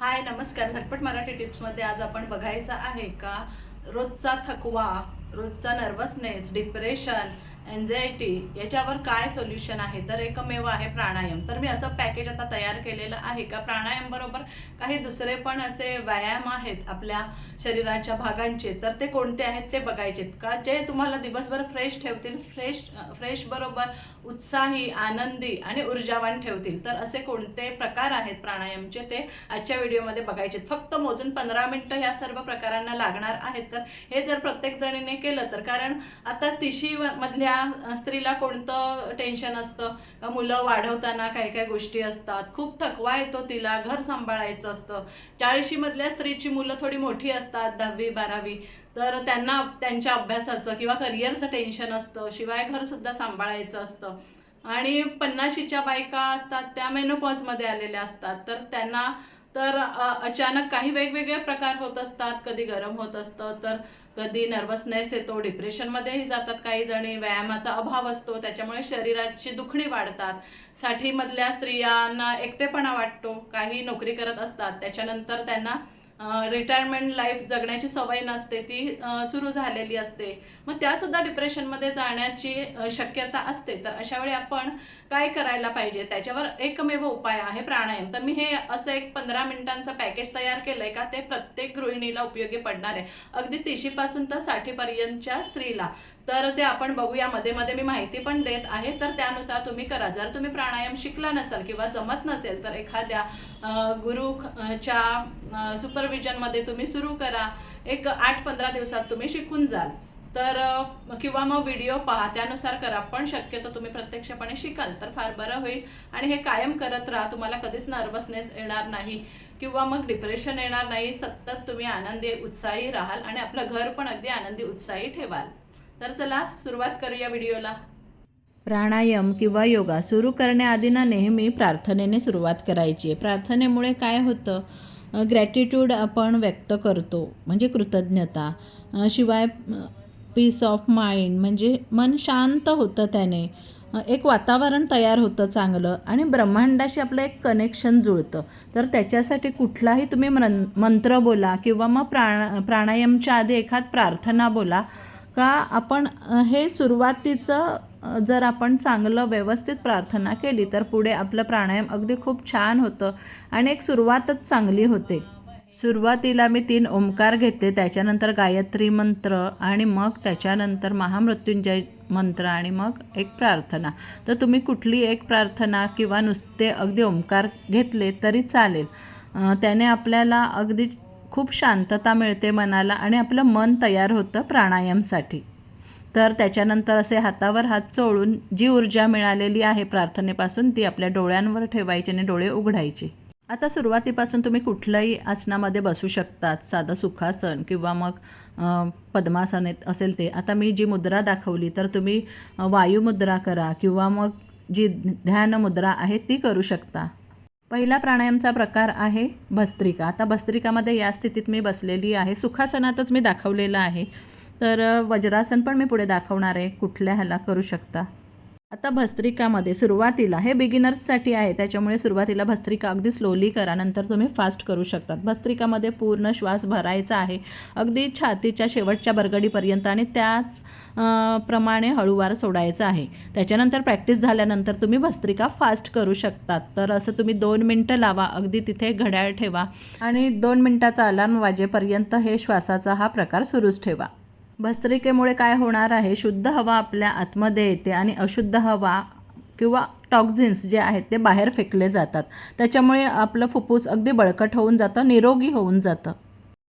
हाय नमस्कार. झटपट मराठी टिप्समध्ये आज आपण बघायचं आहे का? रोजचा थकवा रोजचा नर्वसनेस डिप्रेशन एन्झायटी याच्यावर काय सोल्युशन आहे? तर एकमेव आहे प्राणायाम. तर मी असं पॅकेज आता तयार केलेलं आहे का? प्राणायाम बरोबर काही दुसरे पण असे व्यायाम आहेत आपल्या शरीराच्या भागांचे. तर ते कोणते आहेत ते बघायचे का? जे तुम्हाला दिवसभर फ्रेश ठेवतील फ्रेश फ्रेश बरोबर उत्साही आनंदी आणि ऊर्जावान ठेवतील. तर असे कोणते प्रकार आहेत प्राणायामचे? ते आजच्या व्हिडिओमध्ये बघायचे फक्त मोजून पंधरा मिनटं या सर्व प्रकारांना लागणार आहेत. तर हे जर प्रत्येक जणीने केलं तर कारण आता तिशी मधल्या मधल्या स्त्रीला कोणतं टेन्शन असतं? का मुलं वाढवताना काही काही गोष्टी असतात. खूप थकवा येतो तिला घर सांभाळायचं असतं. चाळीशीमधल्या स्त्रीची मुलं थोडी मोठी असतात दहावी बारावी. तर त्यांना त्यांच्या अभ्यासाचं किंवा करिअरचं टेन्शन असतं. शिवाय घरसुद्धा सांभाळायचं असतं. आणि पन्नाशीच्या बायका असतात त्या मेनोपॉजमध्ये आलेल्या असतात. तर त्यांना तर अचानक काही वेगवेगळे प्रकार होत असतात. कधी गरम होत असतं तर कधी नर्वसनेस येतो डिप्रेशनमध्येही जातात काही जणी व्यायामाचा अभाव असतो त्याच्यामुळे शरीराची दुखणी वाढतात. साठीमधल्या स्त्रियांना एकटेपणा वाटतो काही नोकरी करत असतात त्याच्यानंतर त्यांना रिटायरमेंट लाईफ जगण्याची सवय नसते ती सुरू झालेली असते. मग त्यासुद्धा डिप्रेशनमध्ये जाण्याची शक्यता असते. तर अशा वेळी आपण काय करायला पाहिजे? त्याच्यावर एकमेव उपाय आहे प्राणायाम. तर मी हे असं एक पंधरा मिनिटांचं पॅकेज तयार केलं आहे का? ते प्रत्येक गृहिणीला उपयोगी पडणार आहे. अगदी तिशीपासून तर साठीपर्यंतच्या स्त्रीला. तर ते आपण बघूया. मध्ये मध्ये मी माहिती पण देत आहे. तर त्यानुसार तुम्ही करा. जर तुम्ही प्राणायाम शिकला नसाल किंवा जमत नसेल तर एखाद्या गुरुच्या सुपरविजनमध्ये तुम्ही सुरू करा. एक आठ पंधरा दिवसात तुम्ही शिकून जाल. तर किंवा मग व्हिडिओ पहा. त्यानुसार करा. पण शक्यतो तुम्ही प्रत्यक्षपणे शिकाल. तर फार बरं होईल. आणि हे कायम करत राहा. तुम्हाला कधीच नर्वसनेस येणार नाही. किंवा मग डिप्रेशन येणार नाही. सतत तुम्ही आनंदी उत्साही राहाल. आणि आपलं घर पण अगदी आनंदी उत्साही ठेवाल. तर चला सुरुवात करूया व्हिडिओला. प्राणायाम किंवा योगा सुरू करण्याआधी ना नेहमी प्रार्थनेने सुरुवात करायची आहे. प्रार्थनेमुळे काय होतं? ग्रॅटिट्यूड आपण व्यक्त करतो म्हणजे कृतज्ञता. शिवाय पीस ऑफ माइंड म्हणजे मन शांत होतं त्याने. एक वातावरण तयार होतं चांगलं आणि ब्रह्मांडाशी आपलं एक कनेक्शन जुळतं. तर त्याच्यासाठी कुठलाही तुम्ही मन मंत्र बोला किंवा मग प्राण प्राणायामच्या आधी एखाद प्रार्थना बोला का आपण हे सुरुवातीचं जर आपण चांगलं व्यवस्थित प्रार्थना केली तर पुढे आपलं प्राणायाम अगदी खूप छान होतं आणि एक सुरुवातच चांगली होते. सुरुवातीला मी तीन ओंकार घेते त्याच्यानंतर गायत्री मंत्र आणि मग त्याच्यानंतर महामृत्युंजय मंत्र आणि मग एक प्रार्थना. तर तुम्ही कुठली एक प्रार्थना किंवा नुसते अगदी ओंकार घेतले तरी चालेल. त्याने आपल्याला अगदी खूप शांतता मिळते मनाला आणि आपलं मन तयार होतं प्राणायामसाठी. तर त्याच्यानंतर असे हातावर हात चोळून जी ऊर्जा मिळालेली आहे प्रार्थनेपासून ती आपल्या डोळ्यांवर ठेवायची आणि डोळे उघडायचे. आता सुरुवातीपासून तुम्ही कुठल्याही आसनामध्ये बसू शकतात साधं सुखासन किंवा मग पद्मासन असेल ते. आता मी जी मुद्रा दाखवली तर तुम्ही वायुमुद्रा करा किंवा मग जी ध्यान मुद्रा आहे ती करू शकता. पहिला प्राणायामचा प्रकार आहे भस्त्रिका. आता भस्त्रिकामध्ये या स्थितीत मी बसलेली आहे. सुखासनातच मी दाखवलेलं आहे. तर वज्रासन पण मी पुढे दाखवणार आहे. कुठल्या ह्याला करू शकता? आता भस्त्रिकामध्ये सुरुवातीला हे बिगिनर्ससाठी आहे त्याच्यामुळे सुरुवातीला भस्त्रिका अगदी स्लोली करा नंतर तुम्ही फास्ट करू शकतात. भस्त्रिकामध्ये पूर्ण श्वास भरायचा आहे अगदी छातीच्या शेवटच्या बरगडीपर्यंत आणि त्याच प्रमाणे हळूवार सोडायचं आहे. त्याच्यानंतर प्रॅक्टिस झाल्यानंतर तुम्ही भस्त्रिका फास्ट करू शकतात. तर असं तुम्ही दोन मिनटं लावा अगदी तिथे घड्याळ ठेवा आणि दोन मिनटाचा अलार्म वाजेपर्यंत हे श्वासाचा हा प्रकार सुरूच ठेवा. भस्त्रिकेमुळे काय होणार आहे? शुद्ध हवा आपल्या आतमध्ये येते आणि अशुद्ध हवा किंवा टॉक्झिन्स जे आहेत ते बाहेर फेकले जातात. त्याच्यामुळे आपलं फुफ्फुस अगदी बळकट होऊन जातं निरोगी होऊन जातं.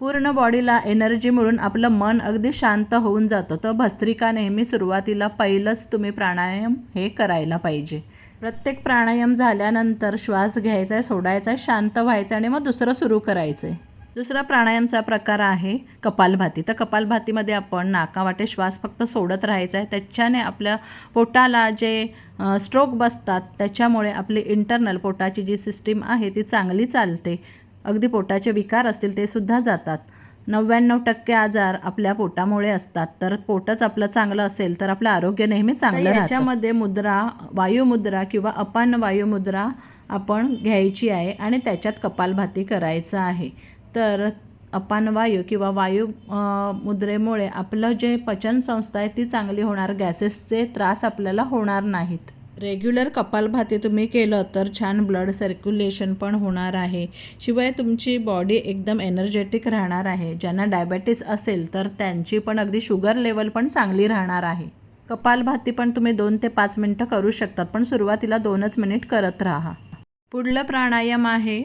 पूर्ण बॉडीला एनर्जी मिळून आपलं मन अगदी शांत होऊन जातं. तर भस्त्रिका नेहमी सुरुवातीला पहिलंच तुम्ही प्राणायाम हे करायला पाहिजे. प्रत्येक प्राणायाम झाल्यानंतर श्वास घ्यायचा आहे सोडायचा आहे शांत व्हायचं आणि मग दुसरं सुरू करायचं आहे दुसरा प्राणायामचा प्रकार आहे कपालभाती. तर कपालभातीमध्ये आपण नाकावाटे श्वास फक्त सोडत राहायचा आहे. त्याच्याने आपल्या पोटाला जे स्ट्रोक बसतात त्याच्यामुळे आपली इंटरनल पोटाची जी सिस्टीम आहे ती चांगली चालते. अगदी पोटाचे विकार असतील ते सुद्धा जातात. नव्याण्णव टक्के आजार आपल्या पोटामुळे असतात. तर पोटच आपलं चांगलं असेल तर आपलं आरोग्य नेहमी चांगलं याच्यामध्ये मुद्रा वायुमुद्रा किंवा अपान वायुमुद्रा आपण घ्यायची आहे आणि त्याच्यात कपालभाती करायचं आहे. तर अपानवायू किंवा वायू मुद्रेमुळे आपलं जे पचनसंस्था आहे ती चांगली होणार. गॅसेसचे त्रास आपल्याला होणार नाहीत. रेग्युलर कपालभाती तुम्ही केलं तर छान ब्लड सर्क्युलेशन पण होणार आहे. शिवाय तुमची बॉडी एकदम एनर्जेटिक राहणार आहे. ज्यांना डायबेटीस असेल तर त्यांची पण अगदी शुगर लेवल पण चांगली राहणार आहे. कपालभाती पण तुम्ही दोन ते पाच मिनटं करू शकतात पण सुरुवातीला दोनच मिनिट करत राहा. पुढलं प्राणायाम आहे.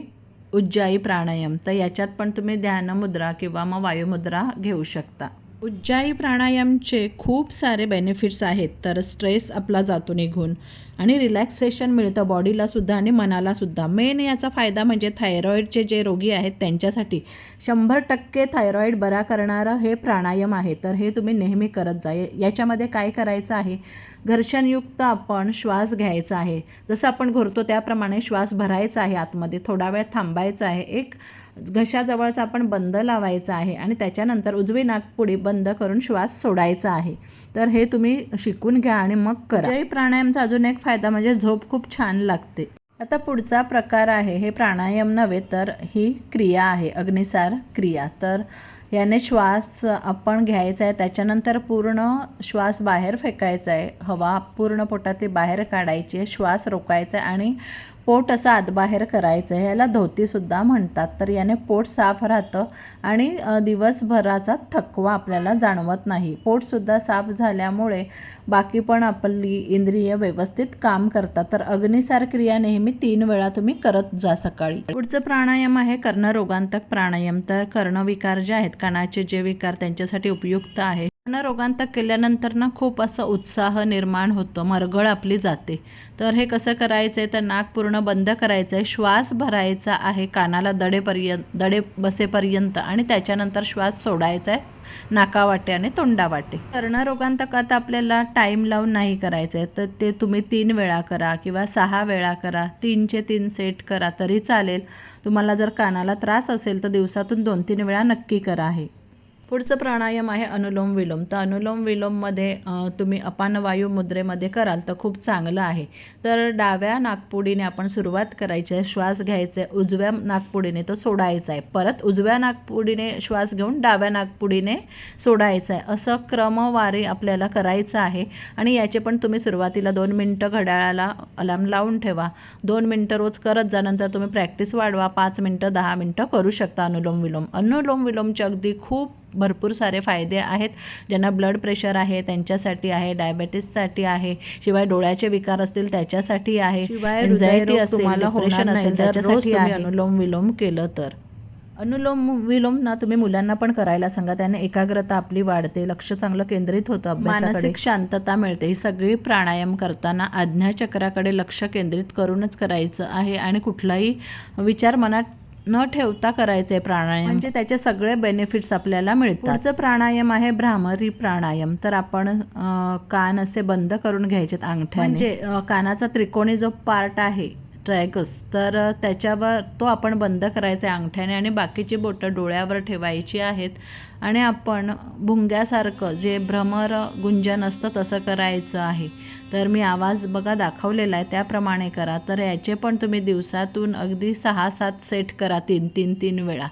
उज्जाई प्राणायाम. तर याच्यात पण तुम्ही ध्यानमुद्रा किंवा मग वायुमुद्रा घेऊ शकता. उज्जाई प्राणायामचे खूप सारे बेनिफिट्स आहेत. तर स्ट्रेस आपला जातो निघून. आणि रिलॅक्सेशन मिळतं बॉडीला सुद्धा आणि मनालासुद्धा मेन याचा फायदा म्हणजे थायरॉईडचे जे रोगी आहेत त्यांच्यासाठी शंभर टक्के थायरॉईड बरा करणारं हे प्राणायाम आहे. तर हे तुम्ही नेहमी करत जा. याच्यामध्ये काय करायचं आहे? घर्षणयुक्त आपण श्वास घ्यायचा आहे. जसं आपण घोरतो त्याप्रमाणे श्वास भरायचा आहे आतमध्ये. थोडा वेळ थांबायचा आहे. एक घशाजवळचा आपण बंद लावायचा आहे आणि त्याच्यानंतर उजवी नाकपुडी बंद करून श्वास सोडायचा आहे. तर हे तुम्ही शिकून घ्या आणि मग करा. जय प्राणायामचा अजून एक फायदा म्हणजे झोप खूप छान लागते. आता पुढचा प्रकार आहे. हे प्राणायाम नव्हे तर ही क्रिया आहे. अग्निसार क्रिया. तर याने श्वास आपण घ्यायचा आहे त्याच्यानंतर पूर्ण श्वास बाहेर फेकायचा आहे. हवा पूर्ण पोटातली बाहेर काढायची आहे श्वास रोकायचा आहे आणि पोट असं आतबाहेर करायचं आहे याला धोतीसुद्धा म्हणतात. तर याने पोट साफ राहतं आणि दिवसभराचा थकवा आपल्याला जाणवत नाही. पोटसुद्धा साफ झाल्यामुळे बाकी पण आपली इंद्रिय व्यवस्थित काम करतात. तर अग्निसार क्रिया नेहमी तीन वेळा तुम्ही करत जा सकाळी. पुढचं प्राणायाम आहे कर्णरोगांतक प्राणायाम. तर कर्णविकार जे आहेत कानाचे जे विकार त्यांच्यासाठी उपयुक्त आहे. कर्णरोगांतक केल्यानंतर ना खूप असं उत्साह निर्माण होतं मरगळ आपली जाते. तर हे कसं करायचं आहे तर नाक पूर्ण बंद करायचं आहे श्वास भरायचा आहे कानाला दडेपर्यंत दडे बसेपर्यंत आणि त्याच्यानंतर श्वास सोडायचा आहे नाकावाटे आणि तोंडावाटे. कर्णरोगांतकात आपल्याला टाईम लावून नाही करायचं आहे तर ते तुम्ही तीन वेळा करा किंवा सहा वेळा करा तीनचे तीन सेट करा तरी चालेल. तुम्हाला जर कानाला त्रास असेल तर दिवसातून दोन तीन वेळा नक्की करा हे. पुढचं प्राणायाम आहे अनुलोम विलोम. तर अनुलोम विलोममध्ये तुम्ही अपानवायू मुद्रेमध्ये कराल तर खूप चांगलं आहे. तर डाव्या नाकपुडीने आपण सुरुवात करायची आहे श्वास घ्यायचा. आहे उजव्या नाकपुडीने तो सोडायचा आहे. परत उजव्या नाकपुडीने श्वास घेऊन डाव्या नाकपुडीने सोडायचा आहे. असं क्रमवारी आपल्याला करायचं आहे. आणि याचे पण तुम्ही सुरुवातीला दोन मिनटं घड्याळाला अलार्म लावून ठेवा. दोन मिनटं रोज करत जा नंतर तुम्ही प्रॅक्टिस वाढवा. पाच मिनटं दहा मिनटं करू शकता अनुलोम विलोम. अनुलोम विलोमचे अगदी खूप भरपूर सारे फायदे आहेत. ज्यांना ब्लड प्रेशर आहे त्यांच्यासाठी आहे डायबेटीससाठी आहे शिवाय डोळ्याचे विकार असतील त्याच्यासाठी आहे. anxiety असेल, नाही, असेल त्याच्यासाठी अनुलोम विलोम केलं तर. अनुलोम विलोम ना तुम्ही मुलांना पण करायला सांगा. त्याने एकाग्रता आपली वाढते लक्ष चांगलं केंद्रित होतं मानसिक शांतता मिळते. ही सगळी प्राणायाम करताना आज्ञाचक्राकडे लक्ष केंद्रित करूनच करायचं आहे. आणि कुठलाही विचार मनात न ठेवता करायचं प्राणायाम. म्हणजे त्याचे सगळे बेनिफिट्स आपल्याला मिळतात. पुढचं प्राणायाम आहे भ्रामरी प्राणायाम. तर आपण कान असे बंद करून घ्यायचेत अंगठ्याने. म्हणजे कानाचा त्रिकोणी जो पार्ट आहे ट्रॅगस तर त्याच्यावर तो आपण बंद करायचा आहे अंगठ्याने आणि बाकीची बोटं डोळ्यावर ठेवायची आहेत. आणि आपण भुंग्यासारखं जे भ्रमर गुंजन असतं तसं करायचं आहे. तर मी आवाज बघा दाखवलेला आहे त्याप्रमाणे करा. तर याचे पण तुम्ही दिवसातून अगदी सहा सात सेट करा तीन तीन तीन वेळा.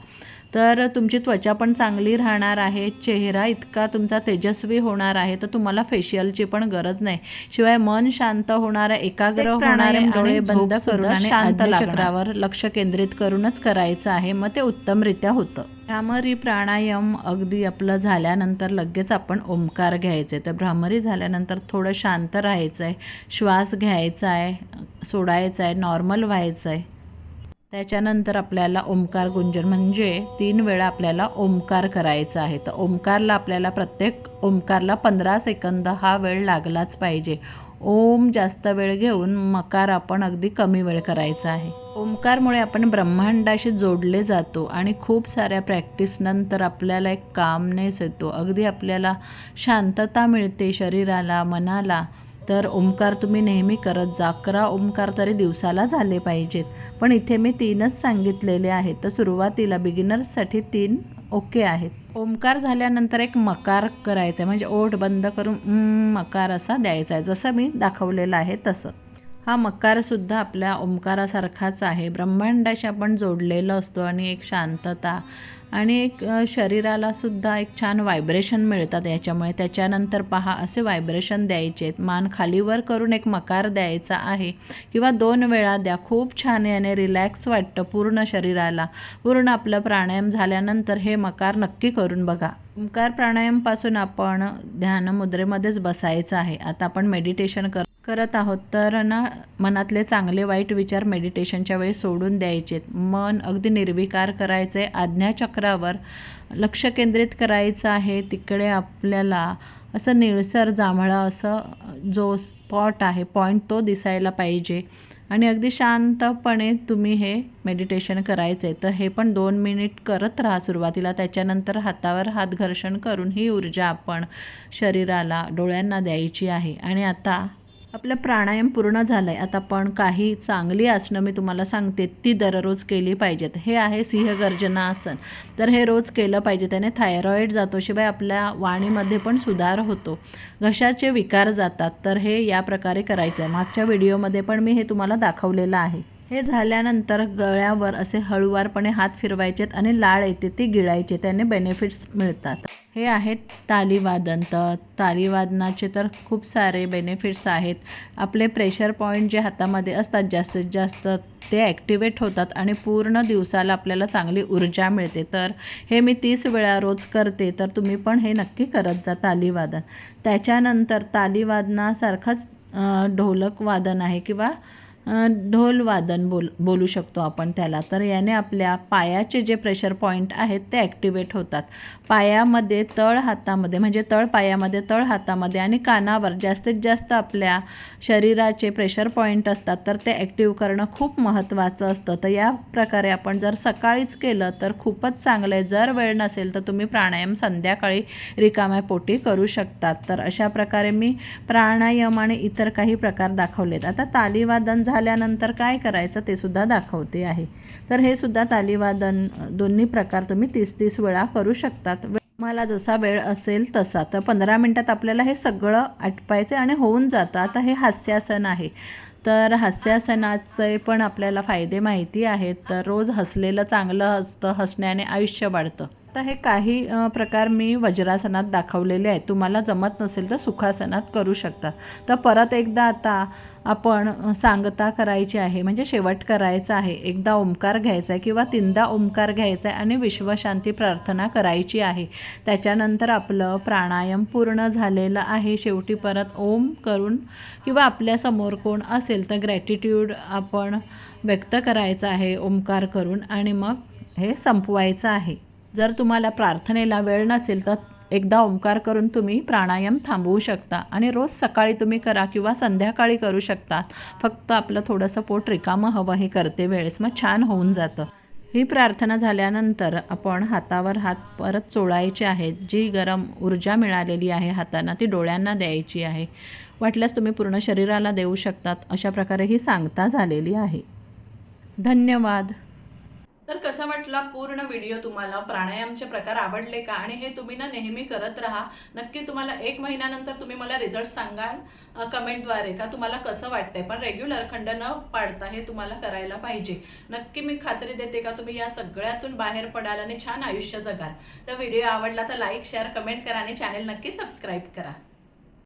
तर तुमची त्वचा पण चांगली राहणार आहे चेहरा इतका तुमचा तेजस्वी होणार आहे तर तुम्हाला फेशियलची पण गरज नाही. शिवाय मन शांत होणार आहे एकाग्र होणार आहे डोळे बंद करून शांत. चक्रावर लक्ष केंद्रित करूनच करायचं आहे मग ते उत्तमरित्या होतं. भ्रामरी प्राणायाम अगदी आपलं झाल्यानंतर लगेच आपण ओंकार घ्यायचे. तर भ्रामरी झाल्यानंतर थोडं शांत राहायचं आहे श्वास घ्यायचा आहे सोडायचा आहे नॉर्मल व्हायचं आहे त्याच्यानंतर आपल्याला ओंकार गुंजन म्हणजे तीन वेळा आपल्याला ओंकार करायचा आहे. तर ओंकारला आपल्याला प्रत्येक ओंकारला पंधरा सेकंद हा वेळ लागलाच पाहिजे. ओम जास्त वेळ घेऊन मकार आपण अगदी कमी वेळ करायचा आहे. ओंकारमुळे आपण ब्रह्मांडाशी जोडले जातो आणि खूप साऱ्या प्रॅक्टिसनंतर आपल्याला एक कामनेस येतो. अगदी आपल्याला शांतता मिळते शरीराला मनाला. तर ओंकार तुम्ही नेहमी करत जा. अकरा ओंकार तरी दिवसाला झाले पाहिजेत. पण इथे मी तीनच सांगितलेले आहेत. तर सुरुवातीला बिगिनर्ससाठी तीन ओके आहेत. ओंकार झाल्यानंतर एक मकार करायचा आहे म्हणजे ओठ बंद करून मकार असा द्यायचा आहे जसं मी दाखवलेलं आहे तसं. हा मकारसुद्धा आपल्या ओंकारासारखाच आहे. ब्रह्मांडाशी आपण जोडलेलं असतो आणि एक शांतता आणि एक शरीरालासुद्धा एक छान व्हायब्रेशन मिळतात याच्यामुळे. त्याच्यानंतर पहा असे व्हायब्रेशन द्यायचे आहेत. मान खालीवर करून एक मकार द्यायचा आहे किंवा दोन वेळा द्या. खूप छान याने रिलॅक्स वाटतं पूर्ण शरीराला. पूर्ण आपलं प्राणायाम झाल्यानंतर हे मकार नक्की करून बघा. ओंकार प्राणायामपासून आपण ध्यानमुद्रेमध्येच बसायचं आहे. आता आपण मेडिटेशन कर करत आहोत तर ना मनातले चांगले वाईट विचार मेडिटेशनच्या वेळी सोडून द्यायचेत. मन अगदी निर्विकार करायचे आज्ञाचक्रावर लक्ष केंद्रित करायचं आहे. तिकडे आपल्याला असं निळसर जांभळं असं जो स्पॉट आहे पॉईंट तो दिसायला पाहिजे. आणि अगदी शांतपणे तुम्ही हे मेडिटेशन करायचं आहे तर हे पण दोन मिनिट करत राहा सुरुवातीला. त्याच्यानंतर हातावर हात घर्षण करून ही ऊर्जा आपण शरीराला डोळ्यांना द्यायची आहे. आणि आता आपलं प्राणायाम पूर्ण झालं आहे आता पण काही चांगली आसनं मी तुम्हाला सांगते ती दररोज केली पाहिजेत. हे आहे सिंहगर्जना आसन तर हे रोज केलं पाहिजे. त्याने थायरॉईड जातो शिवाय आपल्या वाणीमध्ये पण सुधार होतो. घशाचे विकार जातात. तर हे या प्रकारे करायचं आहे मागच्या व्हिडिओमध्ये पण मी हे तुम्हाला दाखवलेलं आहे. हे झाल्यानंतर गळ्यावर असे हळूवारपणे हात फिरवायचेत आणि लाळ येते ती गिळायचे. त्याने बेनिफिट्स मिळतात. हे आहेत तालीवादन. तर तालीवादनाचे तर खूप सारे बेनिफिट्स आहेत. आपले प्रेशर पॉईंट जे हातामध्ये असतात जास्तीत जास्त ते ॲक्टिवेट होतात आणि पूर्ण दिवसाला आपल्याला चांगली ऊर्जा मिळते. तर हे मी तीस वेळा रोज करते तर तुम्ही पण हे नक्की करत जा तालीवादन. त्याच्यानंतर तालीवादनासारखंच ढोलक वादन आहे किंवा ढोलवादन बोल बोलू शकतो आपण त्याला. तर याने आपल्या पायाचे जे प्रेशर पॉईंट आहेत ते ॲक्टिवेट होतात. पायामध्ये तळ हातामध्ये म्हणजे तळ पायामध्ये तळ हातामध्ये आणि कानावर जास्तीत जास्त आपल्या शरीराचे प्रेशर पॉईंट असतात तर ते ॲक्टिव्ह करणं खूप महत्त्वाचं असतं. तर या प्रकारे आपण जर सकाळीच केलं तर खूपच चांगलं आहे जर वेळ नसेल तर तुम्ही प्राणायाम संध्याकाळी रिकाम्या पोटी करू शकतात. तर अशा प्रकारे मी प्राणायाम आणि इतर काही प्रकार दाखवलेत. आता तालीवादन झाल्यानंतर काय करायचं ते सुद्धा दाखवते आहे. तर हे सुद्धा तालीवादन दोन्ही प्रकार तुम्ही तीस तीस वेळा करू शकतात. मला जसा वेळ असेल तसा. तर पंधरा मिनटात आपल्याला हे सगळं आटपायचं आणि होऊन जातं. आता हे हास्यासन आहे. तर हास्यासनाचे पण आपल्याला फायदे माहिती आहेत. तर रोज हसलेलं चांगलं असतं हसण्याने आयुष्य वाढतं. तर हे काही प्रकार मी वज्रासनात दाखवलेले आहेत. तुम्हाला जमत नसेल तर सुखासनात करू शकता. तर परत एकदा आता आपण सांगता करायची आहे म्हणजे शेवट करायचा आहे. एकदा ओंकार घ्यायचा आहे किंवा तीनदा ओंकार घ्यायचा आहे आणि विश्वशांती प्रार्थना करायची आहे. त्याच्यानंतर आपलं प्राणायाम पूर्ण झालेलं आहे. शेवटी परत ओम करून किंवा आपल्यासमोर कोण असेल तर ग्रॅटिट्यूड आपण व्यक्त करायचं आहे ओंकार करून आणि मग हे संपवायचं आहे. जर तुम्हाला प्रार्थनेला वेळ नसेल तर एकदा ओंकार करून तुम्ही प्राणायाम थांबवू शकता. आणि रोज सकाळी तुम्ही करा किंवा संध्याकाळी करू शकता. फक्त आपलं थोडंसं पोट रिकामं हवं हे करते वेळेस. मग छान होऊन जातं. ही प्रार्थना झाल्यानंतर आपण हातावर हात परत चोळायचे आहेत. जी गरम ऊर्जा मिळालेली आहे हातांना ती डोळ्यांना द्यायची आहे. वाटल्यास तुम्ही पूर्ण शरीराला देऊ शकतात अशा प्रकारे ही सांगता झालेली आहे. धन्यवाद. तर कसा वाटला पूर्ण व्हिडिओ तुम्हाला? प्राणायामचे प्रकार आवडले का? आणि हे तुम्ही ना नेहमी करत राहा. नक्की तुम्हाला एक महिन्यानंतर तुम्ही मला रिझल्ट सांगाल कमेंटद्वारे का तुम्हाला कसं वाटतंय? पण रेग्युलर खंड न पाडता हे तुम्हाला करायला पाहिजे. नक्की मी खात्री देते का तुम्ही या सगळ्यातून बाहेर पडाल आणि छान आयुष्य जगाल. तर व्हिडिओ आवडला तर लाईक शेअर कमेंट करा आणि चॅनेल नक्की सबस्क्राईब करा.